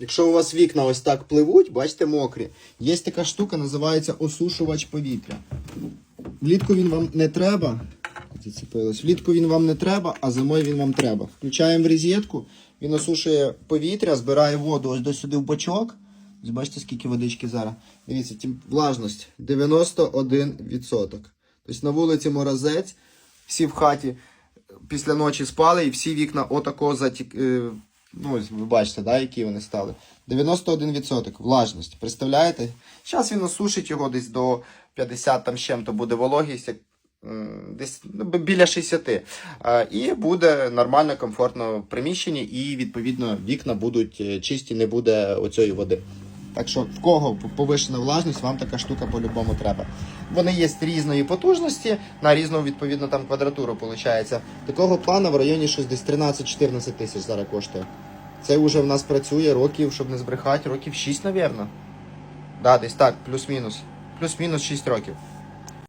Якщо у вас вікна ось так пливуть, бачите, мокрі, є така штука, називається осушувач повітря. Влітку він вам не треба. Зацепилось. Влітку він вам не треба, а зимою він вам треба. Включаємо в розетку, він осушує повітря, збирає воду ось до сюди в бачок. Ось бачите, скільки водички зараз. Дивіться, влажність 91%. Тобто на вулиці морозець, всі в хаті після ночі спали і всі вікна отако затік. Ну, ви бачите, да, які вони стали. 91% влажність. Представляєте? Зараз він осушить його десь до 50 там з чим-то буде вологість, як, десь ну, біля 60. А, І буде нормально, комфортно в приміщенні, і відповідно вікна будуть е, чисті, не буде оцієї води. Так що в кого повишена влажність, вам така штука по-любому треба. Вони є різної потужності, на різну відповідно там квадратуру виходить. Такого плана в районі щось десь 13-14 тисяч зараз коштує. Це вже в нас працює років, щоб не збрехати, років 6, мабуть. Да, десь так, плюс-мінус. Плюс-мінус 6 років.